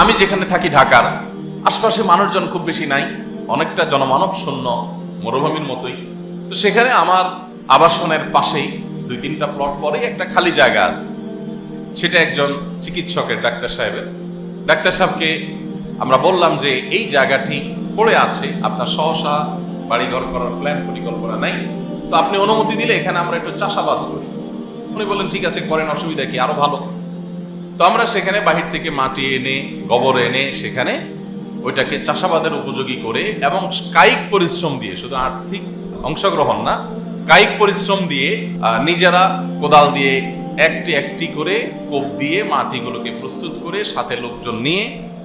আমি যেখানে থাকি ঢাকার, আশপাশে মানুষজন খুব বেশি নাই, অনেকটা জনমানব শূন্য মরুভূমির মতোই। তো সেখানে আমার আবাসনের পাশেই দুই তিনটা প্লট পরেই একটা খালি জায়গা আছে। সেটা একজন চিকিৎসকের, ডাক্তার সাহেবের। ডাক্তার সাহেবকে আমরা বললাম যে, এই জায়গাটি পড়ে আছে, আপনার সহসা বাড়িঘর করার প্ল্যান পরিকল্পনা নাই। তো আপনি অনুমতি দিলে এখানে আমরা একটু চাষাবাদ করি। উনি বললেন, ঠিক আছে, করেন, অসুবিধা কি? আরও ভালো। তো আমরা সেখানে বাহির থেকে মাটি এনে, গোবর এনে সেখানে ওইটাকে চাষাবাদের উপযোগী করে এবং কায়িক পরিশ্রম দিয়ে, শুধু আর্থিক অংশগ্রহণ না, কায়িক পরিশ্রম দিয়ে নিজেরা কোদাল দিয়ে একটি একটি করে কোপ দিয়ে মাটিগুলোকে প্রস্তুত করে সাথে লোকজন নিয়ে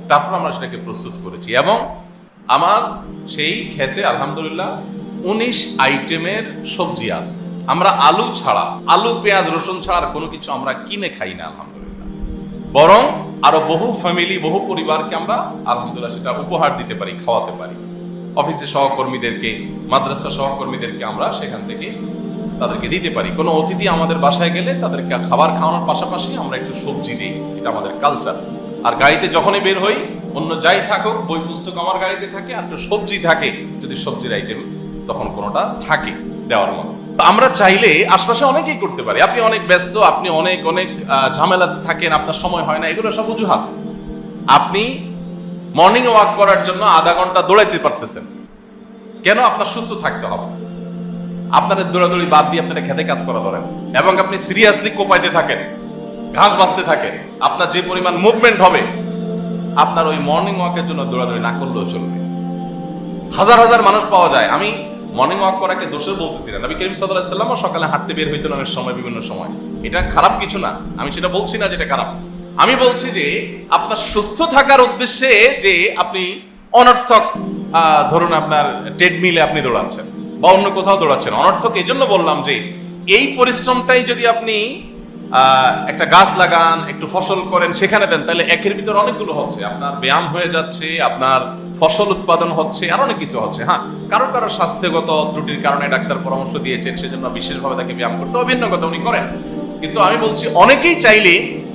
তারপর আমরা সেটাকে প্রস্তুত করেছি। এবং আমার সেই খেতে আলহামদুলিল্লাহ উনিশ আইটেমের সবজি আছে। আমরা আলু ছাড়া, আলু, পেঁয়াজ, রসুন ছাড়া কোনো কিছু আমরা কিনে খাই না, আলহামদুলিল্লাহ। বরং আরও বহু ফ্যামিলি বহু পরিবারকে আমরা, আলহামদুলিল্লাহ সেটা উপহার দিতে পারি, খাওয়াতে পারি। অফিসে সহকর্মীদেরকে, মাদ্রাসা সহকর্মীদেরকে আমরা সেখান থেকে তাদেরকে দিতে পারি। কোনো অতিথি আমাদের বাসায় গেলে তাদেরকে খাবার খাওয়ানোর পাশাপাশি আমরা একটু সবজি দিই। এটা আমাদের কালচার আর গাড়িতে যখনই বের হই, অন্য যাই থাকুক, বই পুস্তক আমার গাড়িতে থাকে আর একটু সবজি থাকে, যদি সবজির আইটেম তখন কোনোটা থাকে দেওয়ার মতো। আমরা চাইলে আশপাশে অনেকেই করতে পারি। আপনি অনেক ব্যস্ত আপনি অনেক অনেক আহ, ঝামেলাতে থাকেন আপনার সময় হয় না এগুলো সব অজুহাত। আপনি মর্নিং ওয়াক করার জন্য আধা ঘণ্টা দৌড়াইতে পারতেছেন। কেন? আপনার সুস্থ থাকতে হবে। আপনাদের দৌড়াদৌড়ি বাদ দিয়ে আপনারা খেতে কাজ করা ধরেন। এবং আপনি সিরিয়াসলি কোপাইতে থাকেন ঘাস বাঁচতে থাকেন আপনার যে পরিমাণ মুভমেন্ট হবে আপনার ওই মর্নিং ওয়াকের জন্য দৌড়াদৌড়ি না করলেও চলবে। হাজার হাজার মানুষ পাওয়া যায়। আমি মর্নিং ওয়াক করাকে দোষে বলতেছি না। নবী করিম আলাইহি সাল্লামও সকালে হাঁটতে বের হইতেন অনেক সময়, বিভিন্ন সময়। এটা খারাপ কিছু না। আমি সেটা বলছি না যেটা খারাপ। আমি বলছি যে, আপনার সুস্থ থাকার উদ্দেশ্যে যে আপনি অনর্থক ধরুন আপনার ট্রেডমিলে আপনি দৌড়াচ্ছেন বা অন্য কোথাও দৌড়াচ্ছেন। অনর্থক এই জন্য বললাম যে, এই পরিশ্রমটাই যদি আপনি একটা গাছ লাগান একটু ফসল করেন সেখানে দেন তাহলে একের ভিতর অনেকগুলো হচ্ছে। আপনার ব্যায়াম হয়ে যাচ্ছে আপনার ফসল উৎপাদন হচ্ছে আর অনেক কিছু হচ্ছে হ্যাঁ? কারও কারও স্বাস্থ্যগত ত্রুটির কারণে ডাক্তার পরামর্শ দিয়েছেন সেজন্য বিশেষভাবে তাকে ব্যায়াম করতে হবে, ভিন্ন কথা উনি করেন। কিন্তু আমি বলছি অনেকেই চাইলে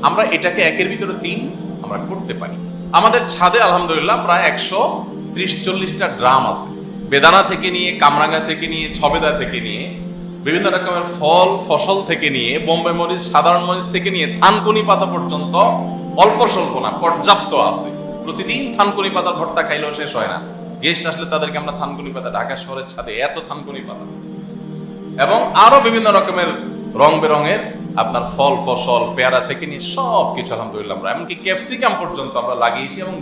আমরা এটাকে একের ভিতরে তিন আমরা করতে পারি। আমাদের ছাদে আলহামদুলিল্লাহ প্রায় একশো ত্রিশ চল্লিশটা ড্রাম আছে। বেদানা থেকে নিয়ে কামরাঙ্গা থেকে নিয়ে ছবেদা থেকে নিয়ে বিভিন্ন রকমের ফল, ফসল থেকে নিয়ে বোম্বে মরিচ, সাধারণ মরিচ থেকে নিয়ে থানকুনি পাতা পর্যন্ত অল্প স্বল্প না, পর্যাপ্ত আছে। প্রতিদিন থানকুনি পাতার ভর্তা খাইলেও শেষ হয় না। গেস্ট আসলে তাদেরকে আমরা থানকুনি পাতা, ঢাকা শহরের ছাদে এত থানকুনি পাতা। এবং আরও বিভিন্ন রকমের রং বেরঙের আপনার ফল, ফসল, পেয়ারা থেকে নিয়ে সব কিছু আলহামদুলিল্লাহ আমরা, এমনকি ক্যাপসিকাম পর্যন্ত আমরা লাগিয়েছি এবং